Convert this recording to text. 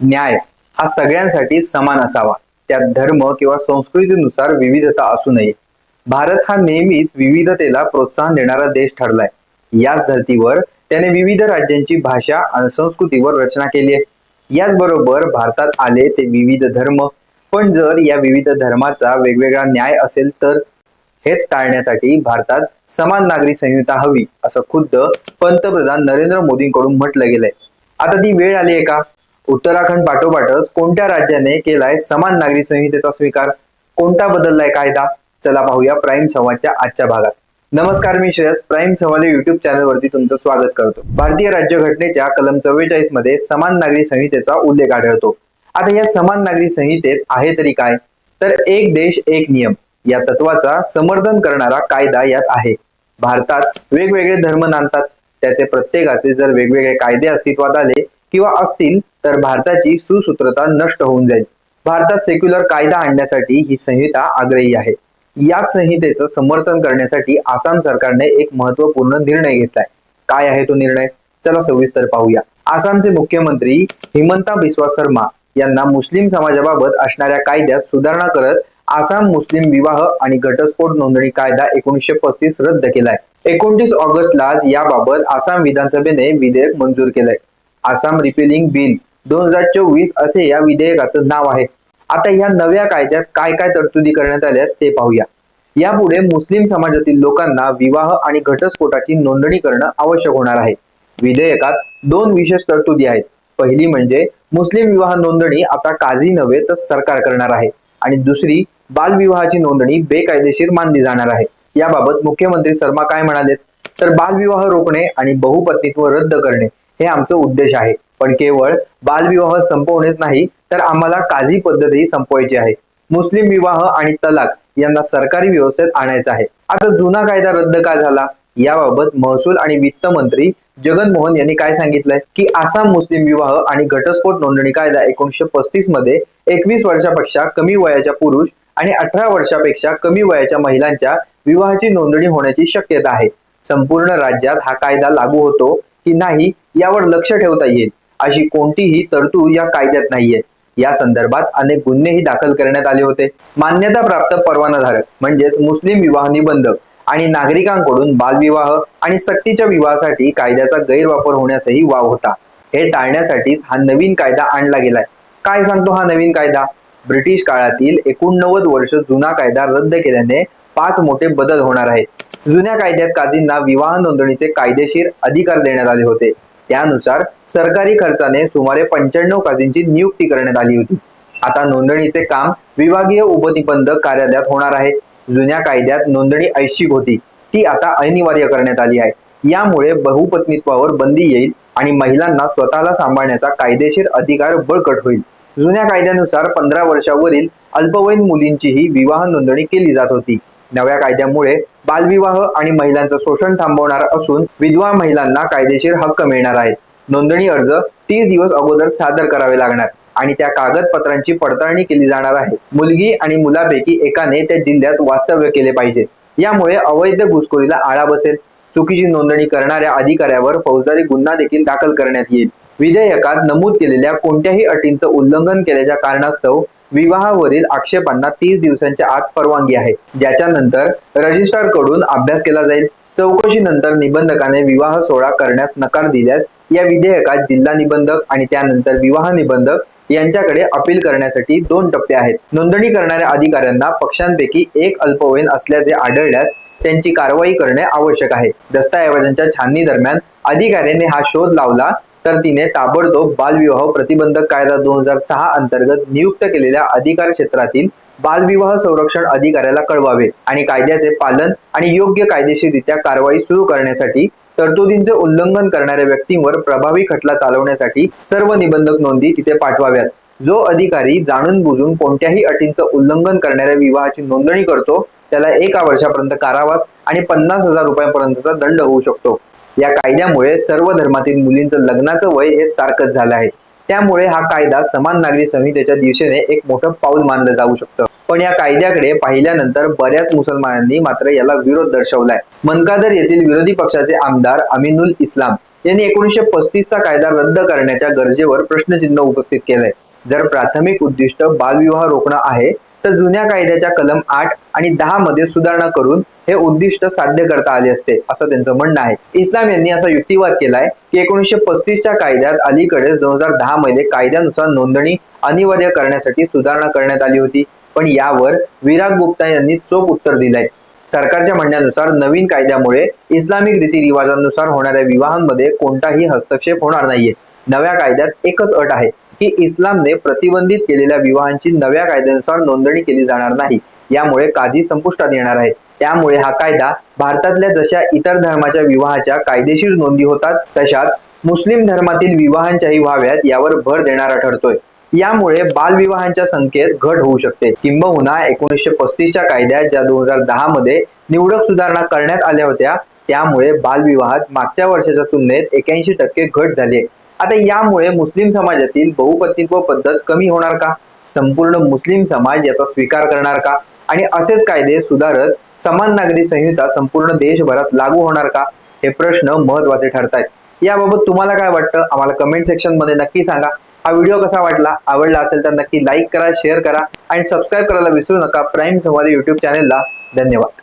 न्याय हा सगळ्यांसाठी समान असावा. त्यात धर्म किंवा संस्कृतीनुसार विविधता असू नये. भारत हा नेहमीच विविधतेला प्रोत्साहन देणारा देश ठरलाय. याच धर्तीवर त्याने विविध राज्यांची भाषा आणि संस्कृतीवर रचना केली आहे. याचबरोबर भारतात आले ते विविध धर्म. पण जर या विविध धर्माचा वेगवेगळा न्याय असेल तर हेच टाळण्यासाठी भारतात समान नागरी संहिता हवी असं खुद्द पंतप्रधान नरेंद्र मोदींकडून म्हटलं गेलंय. आता ती वेळ आली आहे का? उत्तराखंड पाठोपाठच कोणत्या राज्याने केलाय समान नागरी संहितेचा स्वीकार? कोणता बदललाय कायदा? चला पाहूया प्राईम संवादच्या आजच्या भागात. नमस्कार मी श्रेयस. प्राईम संवाद युट्यूब चॅनलवरती तुमचं स्वागत करतो. भारतीय राज्यघटनेच्या कलम चव्वेचाळीसमध्ये समान नागरी संहितेचा उल्लेख आढळतो. आता या समान नागरी संहितेत आहे तरी काय? तर एक देश एक नियम या तत्वाचा समर्थन करणारा कायदा यात आहे. भारतात वेगवेगळे धर्म नांदतात. त्याचे प्रत्येकाचे जर वेगवेगळे कायदे अस्तित्वात आले किंवा असतील तर भारताची सुसूत्रता नष्ट होऊन जाईल. भारतात सेक्युलर कायदा आणण्यासाठी ही संहिता आग्रही आहे. याच संहितेचं समर्थन करण्यासाठी आसाम सरकारने एक महत्त्वपूर्ण निर्णय घेतलाय. काय आहे तो निर्णय? चला सविस्तर पाहूया. आसामचे मुख्यमंत्री हिमंता बिस्वा शर्मा यांना मुस्लिम समाजाबाबत असणाऱ्या कायद्यात सुधारणा करत आसाम मुस्लिम विवाह आणि घटस्फोट नोंदणी कायदा एकोणीसशे पस्तीस रद्द केलाय. एकोणतीस ऑगस्टला याबाबत आसाम विधानसभेने विधेयक मंजूर केलंय. आसाम रिपेलिंग बिल दोन हजार चोवीस असे या विधेयकाचं नाव आहे. आता या नव्या कायद्यात काय काय तरतुदी करण्यात आल्या ते पाहूया. यापुढे मुस्लिम समाजातील लोकांना विवाह आणि घटस्फोटाची नोंदणी करणं आवश्यक होणार आहे. विधेयकात दोन विशेष तरतुदी आहेत. पहिली म्हणजे मुस्लिम विवाह नोंदणी आता काझी नव्हे तर सरकार करणार आहे. आणि दुसरी बालविवाहाची नोंदणी बेकायदेशीर मानली जाणार आहे. याबाबत मुख्यमंत्री शर्मा काय म्हणालेत? तर बालविवाह रोखणे आणि बहुपत्नीत्व रद्द करणे. हे आमचं उद्देश आहे. पण केवळ बालविवाह संपवणेच नाही तर आम्हाला काझी पद्धतही संपवायची आहे. मुस्लिम विवाह आणि तलाक यांना सरकारी व्यवस्थेत आणायचं आहे. आता जुना कायदा रद्द का झाला? याबाबत महसूल आणि वित्त मंत्री जगन मोहन यांनी काय सांगितलंय? की आसाम मुस्लिम विवाह आणि घटस्फोट नोंदणी कायदा एकोणीशे पस्तीसमध्ये एकवीस वर्षापेक्षा कमी वयाच्या पुरुष आणि अठरा वर्षापेक्षा कमी वयाच्या महिलांच्या विवाहाची नोंदणी होण्याची शक्यता आहे. संपूर्ण राज्यात हा कायदा लागू होतो की नाही यावर लक्ष ठेवता येईल. अशी कोणतीही तरतूद या कायद्यात नाहीये. या संदर्भात अनेक गुन्हेही दाखल करण्यात आले होते. मान्यता प्राप्त परवानाधारक म्हणजेच मुस्लिम विवाह निबंधक आणि नागरिकांकडून बालविवाह आणि सक्तीच्या विवाहासाठी कायद्याचा गैरवापर होण्यासही वाव होता. हे टाळण्यासाठीच हा नवीन कायदा आणला गेलाय. काय सांगतो हा नवीन कायदा? ब्रिटिश काळातील एकोणनव्वद वर्ष जुना कायदा रद्द केल्याने पाच मोठे बदल होणार आहेत. जुन्या कायद्यात काजींना विवाह नोंदणीचे कायदेशीर अधिकार देण्यात आले होते. त्यानुसार सरकारी खर्चाने सुमारे पंच्याण्णव काजींची नियुक्ती करण्यात आली होती. आता नोंदणीचे काम विभागीय उपनिबंधक कार्यालयात होणार आहे. जुन्या कायद्यात नोंदणी ऐच्छिक होती. ती आता अनिवार्य करण्यात आली आहे. यामुळे बहुपत्नीत्वावर बंदी येईल आणि महिलांना स्वतःला सांभाळण्याचा कायदेशीर अधिकार बळकट होईल. जुन्या कायद्यानुसार पंधरा वर्षावरील अल्पवयीन मुलींचीही विवाह नोंदणी केली जात होती. नव्या कायद्यामुळे बालविवाह आणि महिलांचं शोषण थांबवणार असून विधवा महिलांना कायदेशीर हक्क मिळणार आहेत. नोंदणी अर्ज तीस दिवस अगोदर सादर करावे लागणार आणि त्या कागदपत्रांची पडताळणी केली जाणार आहे. मुलगी आणि मुलापैकी एकाने त्या जिल्ह्यात वास्तव्य केले पाहिजे. यामुळे अवैध घुसखोरीला आळा बसेल. चुकीची नोंदणी करणाऱ्या अधिकाऱ्यावर फौजदारी गुन्हा देखील दाखल करण्यात येईल. विधेयकात नमूद केलेल्या कोणत्याही अटींचं उल्लंघन केल्याच्या कारणास्तव विवाहावरील आक्षेपांना तीस दिवसांच्या आत परवानगी आहे. ज्याच्यानंतर रजिस्ट्रारकडून अभ्यास केला जाईल. चौकशीनंतर निबंधकाने विवाह सोहळा करण्यास नकार दिल्यास या विधेयकात जिल्हा निबंधक आणि त्यानंतर विवाह निबंधक यांच्याकडे अपील करण्यासाठी दोन टप्पे आहेत. नोंदणी करणाऱ्या अधिकाऱ्यांना पक्षांपैकी एक अल्पवयीन असल्याचे आढळल्यास त्यांची कारवाई करणे आवश्यक आहे. दस्तऐवजांच्या छाननी दरम्यान अधिकाऱ्याने हा शोध लावला तर तिने ताबडतोब बालविवाह प्रतिबंधक कायदा दोन हजार सहा अंतर्गत नियुक्त केलेल्या अधिकार क्षेत्रातील बालविवाह संरक्षण अधिकाऱ्याला कळवावे आणि कायद्याचे पालन आणि योग्य कायदेशीररित्या कारवाई सुरू करण्यासाठी तरतुदींचे उल्लंघन करणाऱ्या व्यक्तींवर प्रभावी खटला चालवण्यासाठी सर्व निबंधक नोंदी तिथे पाठवाव्यात. जो अधिकारी जाणून बुजून कोणत्याही अटींचं उल्लंघन करणाऱ्या विवाहाची नोंदणी करतो त्याला एका वर्षापर्यंत कारावास आणि पन्नास हजार रुपयांपर्यंतचा दंड होऊ शकतो. या कायद्यामुळे सर्व धर्मातील मुलींचं लग्नाचं वय हे सारखंच झालं आहे. त्यामुळे हा कायदा समान नागरी संहितेच्या दिवशीने एक मोठं पाऊल मानलं जाऊ शकतं. पण या कायद्याकडे पाहिल्यानंतर बऱ्याच मुसलमानांनी मात्र याला विरोध दर्शवलाय. मनकादर येथील विरोधी पक्षाचे आमदार अमिनुल इस्लाम यांनी एकोणीसशे पस्तीसचा कायदा रद्द करण्याच्या गरजेवर प्रश्नचिन्ह उपस्थित केलंय. जर प्राथमिक उद्दिष्ट बालविवाह रोखणं आहे तर जुन्या कायद्याच्या कलम आठ आणि दहा मध्ये सुधारणा करून हे उद्दिष्ट साध्य करता आले असते असं त्यांचं म्हणणं आहे. इस्लाम यांनी असा युक्तिवाद केलाय की एकोणीसशे पस्तीसच्या कायद्यात अलीकडे दोन हजार दहा मध्ये कायद्यानुसार नोंदणी अनिवार्य करण्यासाठी सुधारणा करण्यात आली होती. पण यावर विराग गुप्ता यांनी चोख उत्तर दिलंय. सरकारच्या म्हणण्यानुसार नवीन कायद्यामुळे इस्लामिक रीतीरिवाजांनुसार होणाऱ्या विवाहांमध्ये कोणताही हस्तक्षेप होणार नाहीये. नव्या कायद्यात एकच अट आहे की इस्लामने प्रतिबंधित केलेल्या विवाहांची नव्या कायद्यानुसार नोंदणी केली जाणार नाही. यामुळे काझी संपुष्टात येणार आहे. त्यामुळे हा कायदा भारतातल्या जशा इतर धर्माच्या विवाहाच्या कायदेशीर नोंदी होतात तशाच मुस्लिम धर्मातील विवाहांच्याही व्हाव्यात यावर भर देणारा ठरतोय. यामुळे बालविवाहांच्या संख्येत घट होऊ शकते. किंबहुना एकोणीसशे पस्तीसच्या कायद्यात ज्या दोन हजार दहा मध्ये निवडक सुधारणा करण्यात आल्या होत्या त्यामुळे बालविवाहात मागच्या वर्षाच्या तुलनेत एक्याऐंशी टक्के घट झाली आता यामुळे मुस्लिम समाजातील बहुपत्नीत्व पद्धत कमी होणार का? संपूर्ण मुस्लिम समाज याचा स्वीकार करणार का? आणि असेच कायदे सुधारत समान नागरी संहिता संपूर्ण देशभरात लागू होणार का? हे प्रश्न महत्त्वाचे ठरतायत. याबाबत तुम्हाला काय वाटतं? आम्हाला कमेंट सेक्शनमध्ये नक्की सांगा. हा व्हिडिओ कसा वाटला? आवडला असेल तर नक्की लाईक करा शेअर करा आणि सबस्क्राईब करायला विसरू नका. प्राईम संवाद युट्यूब चॅनेलला धन्यवाद.